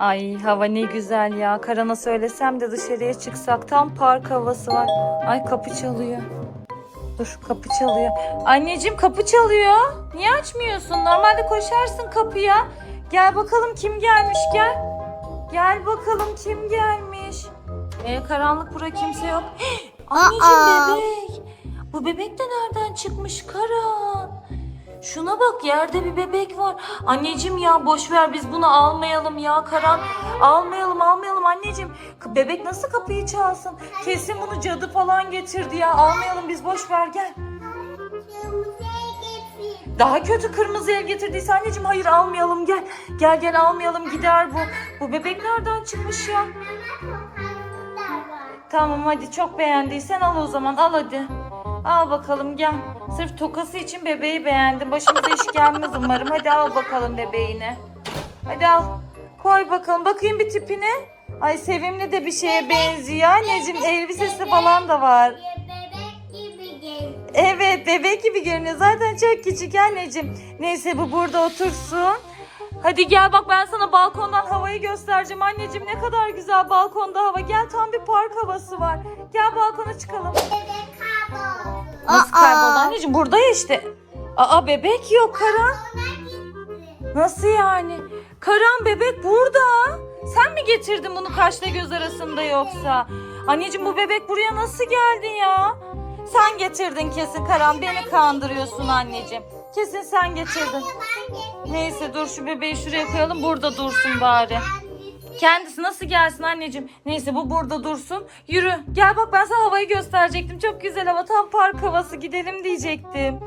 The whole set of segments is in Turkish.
Ay hava ne güzel ya. Karan'a söylesem de dışarıya çıksak tam park havası var. Ay kapı çalıyor. Dur kapı çalıyor. Anneciğim kapı çalıyor. Niye açmıyorsun? Normalde koşarsın kapıya. Gel bakalım kim gelmiş gel. Gel bakalım kim gelmiş. Ee, karanlık bura kimse yok. Anneciğim Aa. bebek. Bu bebek de nereden çıkmış Karan? Şuna bak yerde bir bebek var. Anneciğim ya boş ver biz bunu almayalım ya Karan. Almayalım almayalım anneciğim. Bebek nasıl kapıyı çalsın? Kesin bunu cadı falan getirdi ya. Almayalım biz boş ver gel. Daha kötü kırmızı ev getirdiyse anneciğim hayır almayalım gel. Gel gel almayalım gider bu. Bu bebek nereden çıkmış ya? Tamam hadi çok beğendiysen al o zaman al hadi. Al bakalım gel. Sırf tokası için bebeği beğendim. Başımıza iş gelmez umarım. Hadi al bakalım bebeğini. Hadi al. Koy bakalım. Bakayım bir tipine. Ay sevimli de bir şeye benziyor. Anneciğim elbisesi falan da var. Evet bebek gibi görünüyor. Zaten çok küçük anneciğim. Neyse bu burada otursun. Hadi gel bak ben sana balkondan havayı göstereceğim. Anneciğim ne kadar güzel balkonda hava. Gel tam bir park havası var. Gel balkona çıkalım. Bebek Nasıl kayboldu anneciğim? Burada ya işte. Aa bebek yok Karan. Nasıl yani? Karan bebek burada. Sen mi getirdin bunu kaşla göz arasında yoksa? Anneciğim bu bebek buraya nasıl geldi ya? Sen getirdin kesin Karan. Beni kandırıyorsun anneciğim. Kesin sen getirdin. Neyse dur şu bebeği şuraya koyalım. Burada dursun bari. Kendisi nasıl gelsin anneciğim? Neyse bu burada dursun. Yürü. Gel bak ben sana havayı gösterecektim. Çok güzel hava. Tam park havası. Gidelim diyecektim.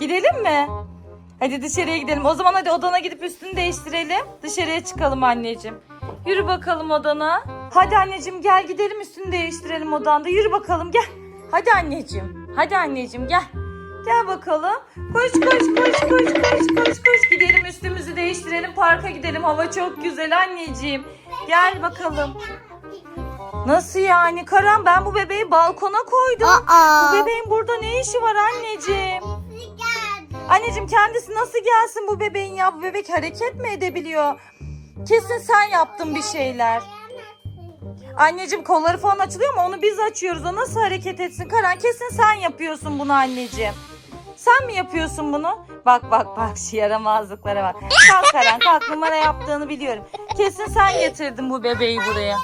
Gidelim mi? Hadi dışarıya gidelim. O zaman hadi odana gidip üstünü değiştirelim. Dışarıya çıkalım anneciğim. Yürü bakalım odana. Hadi anneciğim gel gidelim üstünü değiştirelim odanda. Yürü bakalım gel. Hadi anneciğim. Hadi anneciğim gel. Gel bakalım. Koş koş koş koş koş koş koş. Gidelim üstümüzü değiştirelim. Parka gidelim. Hava çok güzel anneciğim. Gel bakalım. Nasıl yani Karan ben bu bebeği balkona koydum. Aa. Bu bebeğin burada ne işi var anneciğim? Anneciğim kendisi nasıl gelsin bu bebeğin ya? Bu bebek hareket mi edebiliyor? Kesin sen yaptın bir şeyler. Anneciğim kolları falan açılıyor ama onu biz açıyoruz. O nasıl hareket etsin? Karan kesin sen yapıyorsun bunu anneciğim. Sen mi yapıyorsun bunu? Bak bak bak şu yaramazlıklara bak. Kalk Karan kalk numara yaptığını biliyorum. Kesin sen getirdin bu bebeği buraya.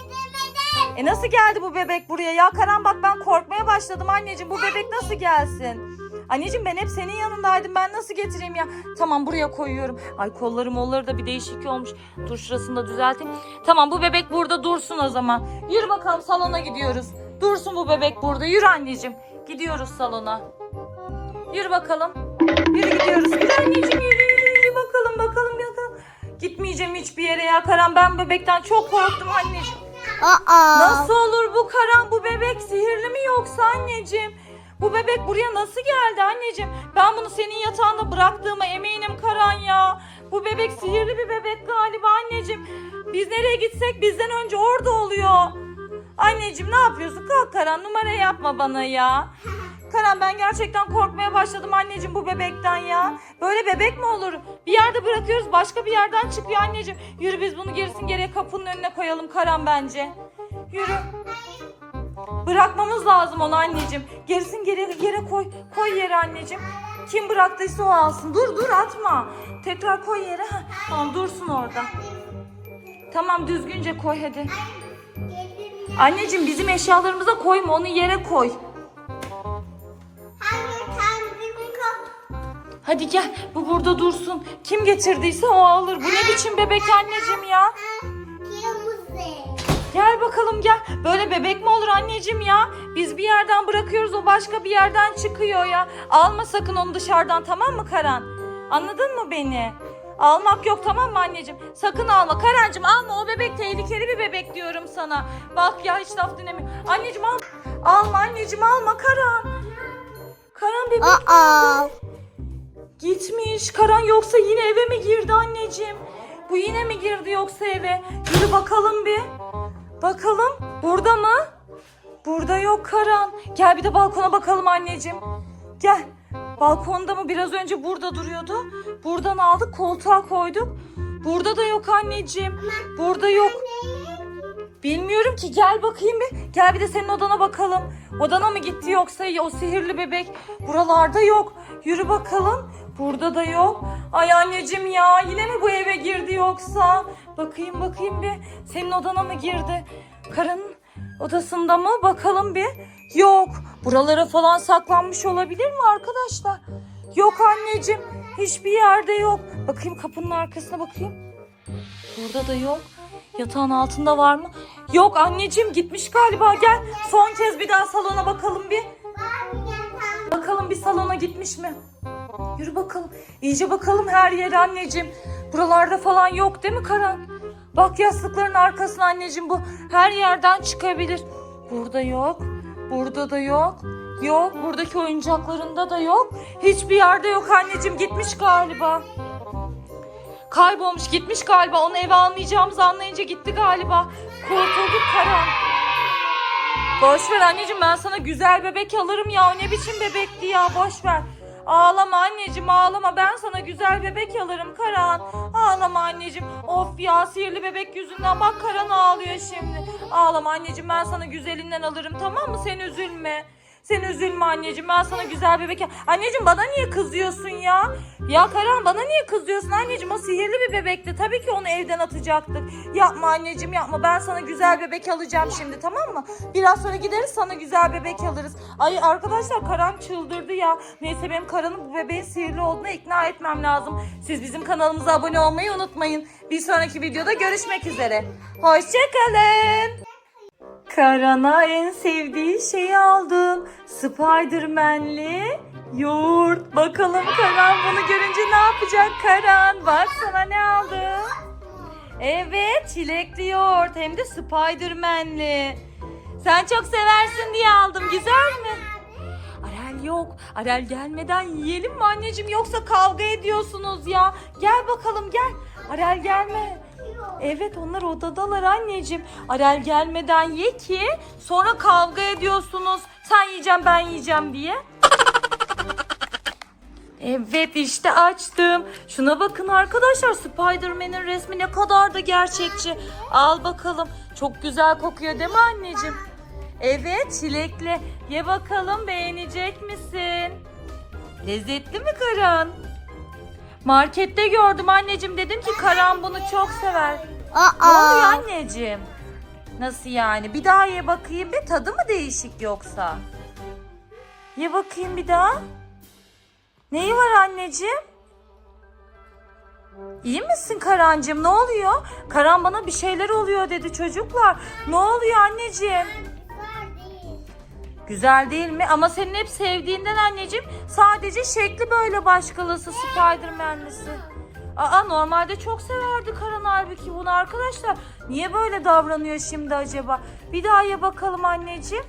E nasıl geldi bu bebek buraya? Ya Karan bak ben korkmaya başladım anneciğim. Bu bebek nasıl gelsin? Anneciğim ben hep senin yanındaydım. Ben nasıl getireyim ya? Tamam buraya koyuyorum. Ay kolları molları da bir değişik olmuş. Dur şurasını da düzelteyim. Tamam bu bebek burada dursun o zaman. Yürü bakalım salona gidiyoruz. Dursun bu bebek burada. Yürü anneciğim. Gidiyoruz salona. Yürü bakalım. Yürü gidiyoruz. Yürü anneciğim yürü yürü yürü bakalım bakalım bakalım. Gitmeyeceğim hiçbir yere ya Karan. Ben bebekten çok korktum anneciğim. Aa. Nasıl olur bu Karan? Bu bebek sihirli mi yoksa anneciğim? Bu bebek buraya nasıl geldi anneciğim? Ben bunu senin yatağında bıraktığıma eminim Karan ya. Bu bebek sihirli bir bebek galiba anneciğim. Biz nereye gitsek bizden önce orada oluyor. Anneciğim ne yapıyorsun? Kalk Karan numara yapma bana ya. Karan ben gerçekten korkmaya başladım anneciğim bu bebekten ya. Böyle bebek mi olur? Bir yerde bırakıyoruz başka bir yerden çıkıyor anneciğim. Yürü biz bunu gerisin geriye kapının önüne koyalım Karan bence. Yürü. Bırakmamız lazım onu anneciğim. Gerisin geri yere koy. Koy yere anneciğim. Kim bıraktıysa o alsın. Dur dur atma. Tekrar koy yere. Heh, Tamam dursun orada. Tamam düzgünce koy hadi. Anneciğim bizim eşyalarımıza koyma onu yere koy. Hadi gel bu burada dursun. Kim getirdiyse o alır. Bu ne biçim bebek anneciğim ya? Gel bakalım gel. Böyle bebek mi olur anneciğim ya? Biz bir yerden bırakıyoruz o başka bir yerden çıkıyor ya. Alma sakın onu dışarıdan tamam mı Karan? Anladın mı beni? Almak yok tamam mı anneciğim? Sakın alma. Karancığım alma o bebek tehlikeli bir bebek diyorum sana. Bak ya hiç laf dinlemiyor. Anneciğim al. Alma anneciğim alma Karan. Karan bebek Aa. Gitmiş. Karan yoksa yine eve mi girdi anneciğim? Bu yine mi girdi yoksa eve? Yürü bakalım bir. Bakalım. Burada mı? Burada yok Karan. Gel bir de balkona bakalım anneciğim. Gel. Balkonda mı? Biraz önce burada duruyordu. Buradan aldık koltuğa koyduk. Burada da yok anneciğim. Burada yok. Bilmiyorum ki gel bakayım bir. Gel bir de senin odana bakalım. Odana mı gitti yoksa o sihirli bebek? Buralarda yok. Yürü bakalım. Burada da yok. Ay anneciğim ya yine mi bu eve girdi yoksa? Bakayım bakayım bir. Senin odana mı girdi? Karın odasında mı? Bakalım bir. Yok. Buralara falan saklanmış olabilir mi arkadaşlar? Yok anneciğim. Hiçbir yerde yok. Bakayım kapının arkasına bakayım. Burada da yok. Yatağın altında var mı? Yok anneciğim gitmiş galiba. Gel son kez bir daha salona bakalım bir. Bakalım bir salona gitmiş mi? Yürü bakalım. İyice bakalım her yere anneciğim. Buralarda falan yok değil mi Karan? Bak yastıkların arkasına anneciğim bu her yerden çıkabilir. Burada yok. Burada da yok. Yok. Buradaki oyuncaklarında da yok. Hiçbir yerde yok anneciğim. Gitmiş galiba. Kaybolmuş gitmiş galiba. Onu eve almayacağımızı anlayınca gitti galiba. Kurtulduk Karan. Boş ver anneciğim ben sana güzel bebek alırım ya. O ne biçim bebekti ya boş ver. Ağlama anneciğim ağlama ben sana güzel bebek alırım Karan. Ağlama anneciğim. Of ya sihirli bebek yüzünden bak Karan ağlıyor şimdi. Ağlama anneciğim ben sana güzelinden alırım tamam mı? Sen üzülme. Sen üzülme anneciğim ben sana güzel bebek Anneciğim bana niye kızıyorsun ya? Ya Karan bana niye kızıyorsun anneciğim? O sihirli bir bebekti. Tabii ki onu evden atacaktık. Yapma anneciğim yapma. Ben sana güzel bebek alacağım şimdi tamam mı? Biraz sonra gideriz sana güzel bebek alırız. Ay arkadaşlar Karan çıldırdı ya. Neyse benim Karan'ın bu bebeğin sihirli olduğuna ikna etmem lazım. Siz bizim kanalımıza abone olmayı unutmayın. Bir sonraki videoda görüşmek üzere. Hoşçakalın. Karan'a en sevdiği şeyi aldım. Spiderman'li yoğurt. Bakalım Karan bunu görünce ne yapacak Karan? Bak sana ne aldım. Evet çilekli yoğurt hem de Spiderman'li. Sen çok seversin diye aldım. Güzel mi? Arel yok. Arel gelmeden yiyelim mi anneciğim yoksa kavga ediyorsunuz ya. Gel bakalım gel. Arel gelme. Evet onlar odadalar anneciğim. Arel gelmeden ye ki sonra kavga ediyorsunuz. Sen yiyeceğim ben yiyeceğim diye. Evet işte açtım. Şuna bakın arkadaşlar Spider-Man'in resmi ne kadar da gerçekçi. Al bakalım. Çok güzel kokuyor değil mi anneciğim? Evet çilekli. Ye bakalım beğenecek misin? Lezzetli mi Karan? Markette gördüm anneciğim dedim ki Karan bunu çok sever. Ne oluyor anneciğim? Nasıl yani? Bir daha ye bakayım bir tadı mı değişik yoksa? Ye bakayım bir daha. Neyi var anneciğim? İyi misin Karancığım? Ne oluyor? Karan bana bir şeyler oluyor dedi çocuklar. Ne oluyor anneciğim? Güzel değil mi? Ama senin hep sevdiğinden anneciğim sadece şekli böyle başkalısı Spiderman'lisi. Aa normalde çok severdi Karan halbuki bunu arkadaşlar. Niye böyle davranıyor şimdi acaba? Bir daha ye bakalım anneciğim.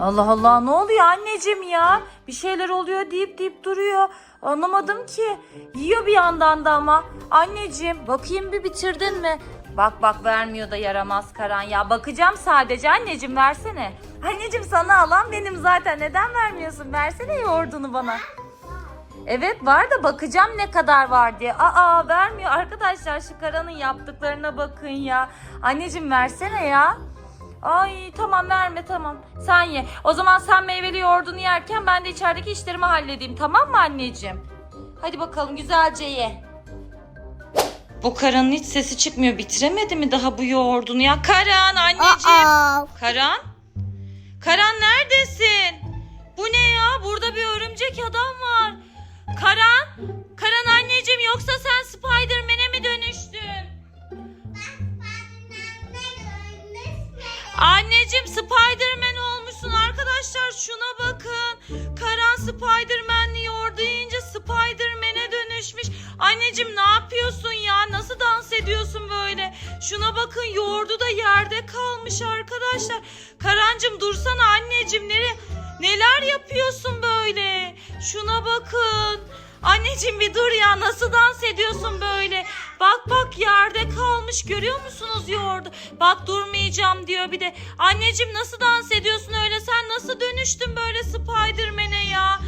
Allah Allah ne oluyor anneciğim ya? Bir şeyler oluyor deyip deyip duruyor. Anlamadım ki. Yiyor bir yandan da ama. Anneciğim bakayım bir bitirdin mi? Bak bak vermiyor da yaramaz Karan ya. Bakacağım sadece anneciğim versene. Anneciğim sana alan benim zaten. Neden vermiyorsun? Versene yoğurdunu bana. Evet var da bakacağım ne kadar var diye. Aa vermiyor arkadaşlar şu Karan'ın yaptıklarına bakın ya. Anneciğim versene ya. Ay tamam verme tamam. Sen ye. O zaman sen meyveli yoğurdunu yerken ben de içerideki işlerimi halledeyim. Tamam mı anneciğim? Hadi bakalım güzelce ye. Bu Karan'ın hiç sesi çıkmıyor. Bitiremedi mi daha bu yoğurdunu ya? Karan anneciğim. Karan? Karan neredesin? Bu ne ya? Burada bir örümcek adam var. Karan? Karan anneciğim yoksa sen Spider-Man'e mi dönüştün? Anneciğim Spider-Man olmuşsun arkadaşlar şuna bakın. Karan Spider-Man'li Anneciğim ne yapıyorsun ya? Nasıl dans ediyorsun böyle? Şuna bakın yoğurdu da yerde kalmış arkadaşlar. Karancığım dursana anneciğim nereye? Neler yapıyorsun böyle? Şuna bakın. Anneciğim bir dur ya nasıl dans ediyorsun böyle? Bak bak yerde kalmış görüyor musunuz yoğurdu? Bak durmayacağım diyor bir de. Anneciğim nasıl dans ediyorsun öyle? Sen nasıl dönüştün böyle Spiderman'e ya?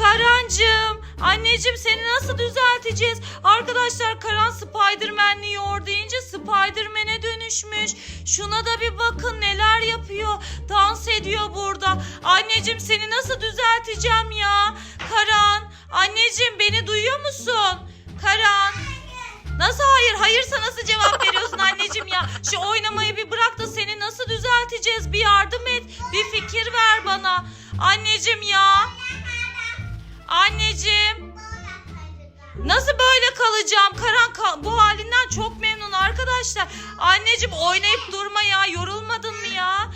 Karancığım, anneciğim seni nasıl düzelteceğiz? Arkadaşlar Karan Spiderman'li yoğur deyince Spiderman'e dönüşmüş. Şuna da bir bakın neler yapıyor. Dans ediyor burada. Anneciğim seni nasıl düzelteceğim ya? Karan, anneciğim beni duyuyor musun? Karan. Nasıl hayır? Hayırsa nasıl cevap veriyorsun anneciğim ya? Şu oynamayı bir bırak da seni nasıl düzelteceğiz? Bir yardım et. Bir fikir ver bana. Anneciğim ya. Anneciğim. Nasıl böyle kalacağım? Karan ka- bu halinden çok memnun arkadaşlar. Anneciğim oynayıp durma ya. Yorulmadın mı ya?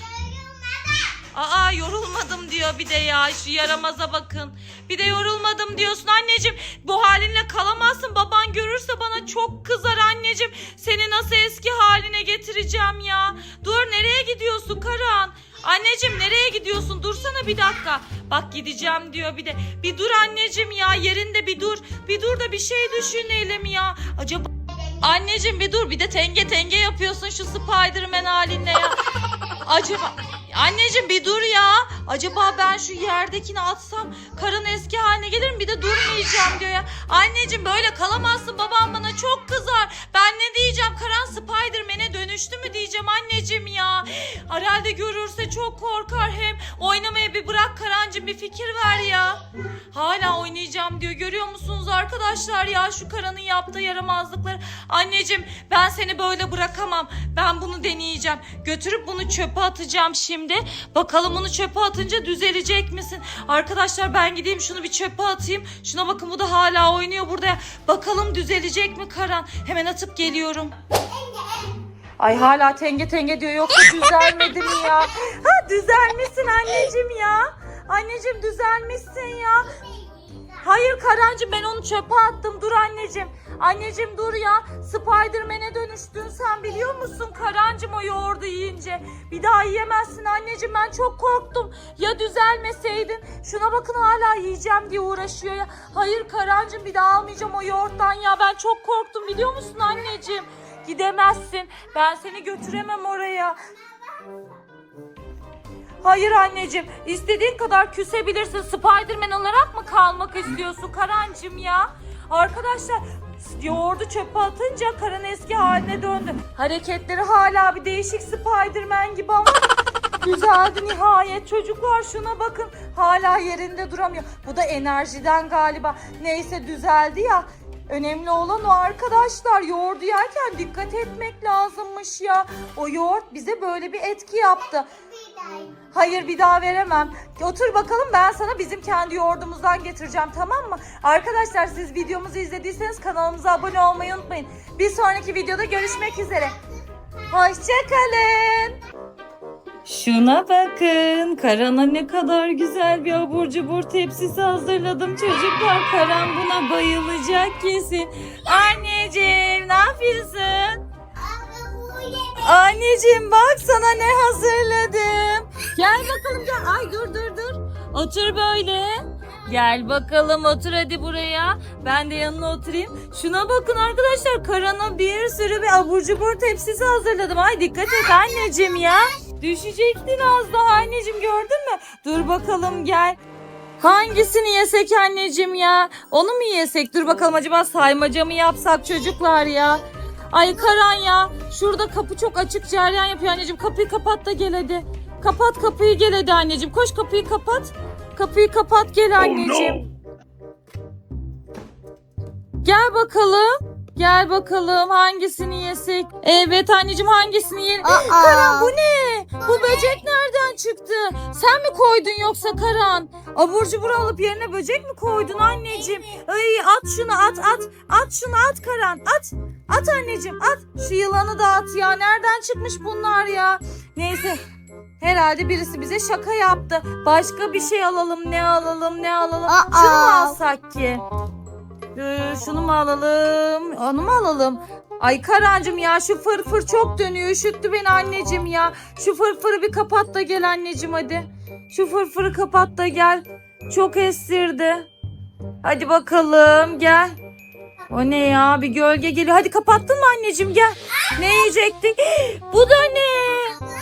Aa yorulmadım diyor bir de ya. Şu yaramaza bakın. Bir de yorulmadım diyorsun anneciğim. Bu halinle kalamazsın. Baban görürse bana çok kızar anneciğim. Seni nasıl eski haline getireceğim ya. Dur nereye gidiyorsun Karan? Anneciğim nereye gidiyorsun? Dursana bir dakika. Bak gideceğim diyor bir de. Bir dur anneciğim ya yerinde bir dur. Bir dur da bir şey düşünelim ya. Acaba Anneciğim bir dur bir de tenge tenge yapıyorsun şu Spiderman halinle ya. Acaba anneciğim bir dur ya. Acaba ben şu yerdekini atsam karın eski haline gelir mi? Bir de durmayacağım diyor ya. Anneciğim böyle kalamazsın babam bana çok kızar. Ben ne diyeceğim? Karan Spiderman'e dönüştü mü diyeceğim anneciğim ya. Herhalde görürse çok korkar hem. Oynamayı bir bırak Karancığım bir fikir ver ya. Hala oynayacağım diyor. Görüyor musunuz arkadaşlar ya şu Karan'ın yaptığı yaramazlıkları. Anneciğim ben seni böyle bırakamam. Ben bunu deneyeceğim. Götürüp bunu çöpe atacağım şimdi. Bakalım bunu çöpe atınca düzelecek misin? Arkadaşlar ben gideyim şunu bir çöpe atayım. Şuna bakın bu da hala oynuyor burada. Bakalım düzelecek mi Karan? Hemen atıp geliyorum. Ay hala tenge tenge diyor yoksa düzelmedi ya? Ha düzelmişsin anneciğim ya. Anneciğim düzelmişsin ya. Hayır Karancığım ben onu çöpe attım. Dur anneciğim. Anneciğim dur ya. Spiderman'e dönüştün sen biliyor musun Karancığım o yoğurdu yiyince. Bir daha yiyemezsin anneciğim ben çok korktum. Ya düzelmeseydin. Şuna bakın hala yiyeceğim diye uğraşıyor ya. Hayır Karancığım bir daha almayacağım o yoğurttan ya. Ben çok korktum biliyor musun anneciğim. Gidemezsin. Ben seni götüremem oraya. Hayır anneciğim. istediğin kadar küsebilirsin. Spiderman olarak mı kalmak istiyorsun Karancığım ya? Arkadaşlar yoğurdu çöpe atınca Karan eski haline döndü. Hareketleri hala bir değişik Spiderman gibi ama güzeldi nihayet. Çocuklar şuna bakın. Hala yerinde duramıyor. Bu da enerjiden galiba. Neyse düzeldi ya. Önemli olan o arkadaşlar. Yoğurdu yerken dikkat etmek lazımmış ya. O yoğurt bize böyle bir etki yaptı. Hayır bir daha veremem. Otur bakalım ben sana bizim kendi yoğurdumuzdan getireceğim tamam mı? Arkadaşlar siz videomuzu izlediyseniz kanalımıza abone olmayı unutmayın. Bir sonraki videoda görüşmek üzere. Hoşçakalın. Şuna bakın. Karan'a ne kadar güzel bir abur cubur tepsisi hazırladım çocuklar. Karan buna bayılacak kesin. Anneciğim ne yapıyorsun? Anneciğim bak sana ne hazırladım. Gel bakalım gel. Ay dur dur dur. Otur böyle. Gel bakalım otur hadi buraya. Ben de yanına oturayım. Şuna bakın arkadaşlar. Karan'a bir sürü bir abur cubur tepsisi hazırladım. Ay dikkat et anneciğim ya. Düşecektin az daha anneciğim gördün mü? Dur bakalım gel. Hangisini yesek anneciğim ya? Onu mu yesek? Dur bakalım acaba saymaca mı yapsak çocuklar ya? Ay Karan ya. Şurada kapı çok açık cereyan yapıyor anneciğim. Kapıyı kapat da gel hadi. Kapat kapıyı gel hadi anneciğim. Koş kapıyı kapat. Kapıyı kapat gel anneciğim. Gel bakalım. Gel bakalım hangisini yesek? Evet anneciğim hangisini yiyelim? Aa. Karan bu ne? Bu böcek nereden çıktı? Sen mi koydun yoksa Karan? Abur cubur alıp yerine böcek mi koydun anneciğim? Ay at şunu at at. At şunu at Karan at. At anneciğim at. Şu yılanı da at ya. Nereden çıkmış bunlar ya? Neyse. Herhalde birisi bize şaka yaptı. Başka bir şey alalım. Ne alalım ne alalım. Aa. Şunu mu alsak ki? Ee, şunu mu alalım? Onu mu alalım? Ay Karancığım ya şu fırfır çok dönüyor. Üşüttü beni anneciğim ya. Şu fırfırı bir kapat da gel anneciğim hadi. Şu fırfırı kapat da gel. Çok estirdi. Hadi bakalım gel. O ne ya bir gölge geliyor. Hadi kapattın mı anneciğim gel. Ne yiyecektik? Bu da ne?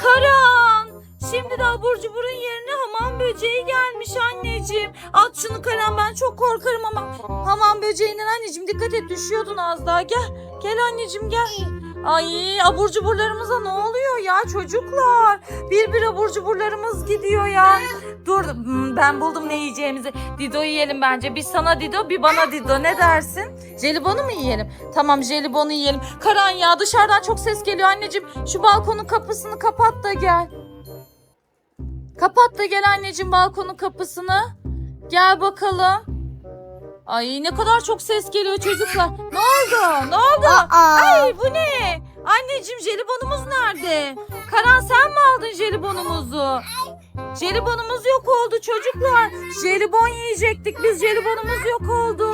Karan. şimdi de abur cuburun yerine hamam böceği gelmiş anneciğim. At şunu Karan ben çok korkarım ama. Hamam böceğinden anneciğim dikkat et düşüyordun az daha. Gel gel anneciğim gel. Ay abur cuburlarımıza ne oluyor ya çocuklar? Bir bir abur cuburlarımız gidiyor ya. Dur hmm, ben buldum ne yiyeceğimizi. Dido yiyelim bence. Bir sana Dido bir bana Dido ne dersin? Jelibonu mu yiyelim? Tamam jelibonu yiyelim. Karan ya dışarıdan çok ses geliyor anneciğim. Şu balkonun kapısını kapat da gel. Kapat da gel anneciğim balkonun kapısını. Gel bakalım. Ay ne kadar çok ses geliyor çocuklar. Ne oldu? Ne oldu? Aa. Ay bu ne? Anneciğim jelibonumuz nerede? Karan sen mi aldın jelibonumuzu? Jelibonumuz yok oldu çocuklar. Jelibon yiyecektik biz jelibonumuz yok oldu.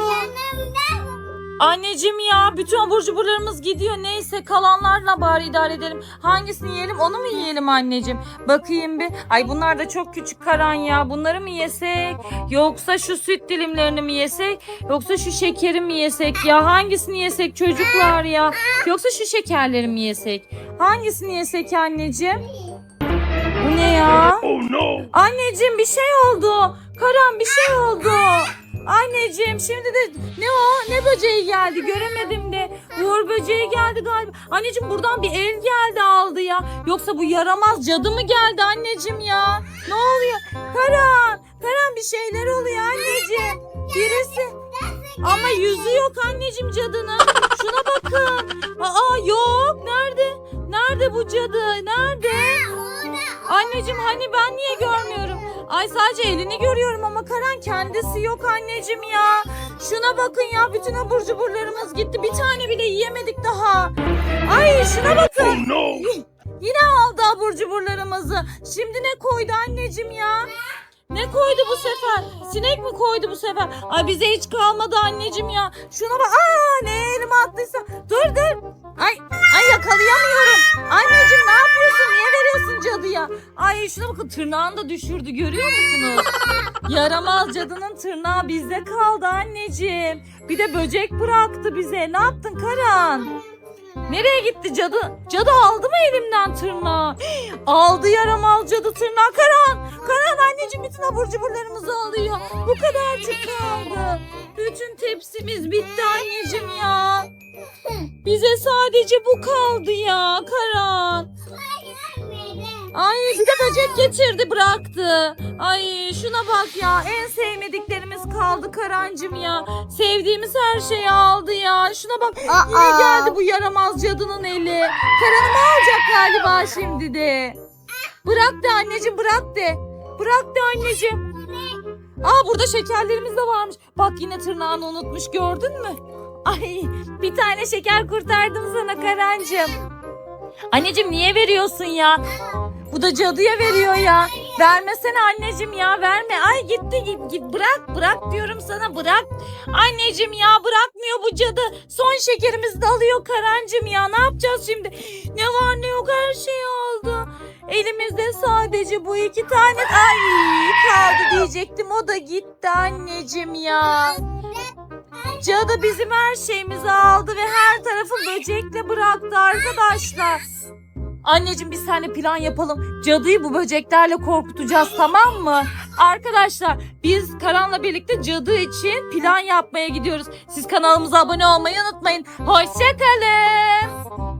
Anneciğim ya bütün abur cuburlarımız gidiyor. Neyse kalanlarla bari idare edelim. Hangisini yiyelim onu mu yiyelim anneciğim? Bakayım bir. Ay bunlar da çok küçük Karan ya. Bunları mı yesek? Yoksa şu süt dilimlerini mi yesek? Yoksa şu şekeri mi yesek ya? Hangisini yesek çocuklar ya? Yoksa şu şekerleri mi yesek? Hangisini yesek anneciğim? Bu ne ya? Oh no! Anneciğim bir şey oldu. Karan bir şey oldu. Anneciğim şimdi de ne o? Ne böceği geldi göremedim de. Uğur böceği geldi galiba. Anneciğim buradan bir el geldi aldı ya. Yoksa bu yaramaz cadı mı geldi anneciğim ya? Ne oluyor? Karan, Karan bir şeyler oluyor anneciğim. Birisi ama yüzü yok anneciğim cadının. Şuna bakın. Aa yok. Nerede? Nerede bu cadı? Nerede? Anneciğim hani ben niye görmüyorum? Ay sadece elini görüyorum ama Karan kendisi yok anneciğim ya. Şuna bakın ya bütün abur cuburlarımız gitti. Bir tane bile yiyemedik daha. Ay şuna bakın. Oh no! Yine aldı abur cuburlarımızı. Şimdi ne koydu anneciğim ya? Ne koydu bu sefer? Sinek mi koydu bu sefer? Ay bize hiç kalmadı anneciğim ya. Şuna bak. Aa ne elime attıysa. Dur dur. Ay ay yakalayamıyorum. Anneciğim ne yapıyorsun? Niye veriyorsun cadıya? Ay şuna bakın tırnağını da düşürdü görüyor musunuz? Yaramaz cadının tırnağı bizde kaldı anneciğim. Bir de böcek bıraktı bize. Ne yaptın Karan? Nereye gitti cadı? Cadı aldı mı elimden tırnağı? aldı yaramaz cadı tırnağı. Karan! Karan anneciğim bütün abur cuburlarımızı alıyor. Bu kadarcık kaldı. Bütün tepsimiz bitti anneciğim ya. Bize sadece bu kaldı ya Karan. Ay bir de böcek getirdi bıraktı. Ay şuna bak ya en sevmediklerimiz kaldı Karancım ya. Sevdiğimiz her şeyi aldı ya. Şuna bak yine Aa. geldi bu yaramaz cadının eli. Karan'ımı alacak galiba şimdi de. Bırak de anneciğim bırak de. Bırak de anneciğim. Aa burada şekerlerimiz de varmış. Bak yine tırnağını unutmuş gördün mü? Ay bir tane şeker kurtardım sana Karancım. Anneciğim niye veriyorsun ya? Bu da cadıya veriyor ya. Vermesene anneciğim ya verme. Ay gitti git git bırak bırak diyorum sana bırak. Anneciğim ya bırakmıyor bu cadı. Son şekerimizi de alıyor Karancım ya. Ne yapacağız şimdi? Ne var ne yok her şey aldı. Elimizde sadece bu iki tane ay kaldı diyecektim. O da gitti anneciğim ya. Cadı bizim her şeyimizi aldı ve her tarafı böcekle bıraktı arkadaşlar. Anneciğim biz seninle plan yapalım. Cadıyı bu böceklerle korkutacağız tamam mı? Arkadaşlar biz Karan'la birlikte cadı için plan yapmaya gidiyoruz. Siz kanalımıza abone olmayı unutmayın. Hoşçakalın.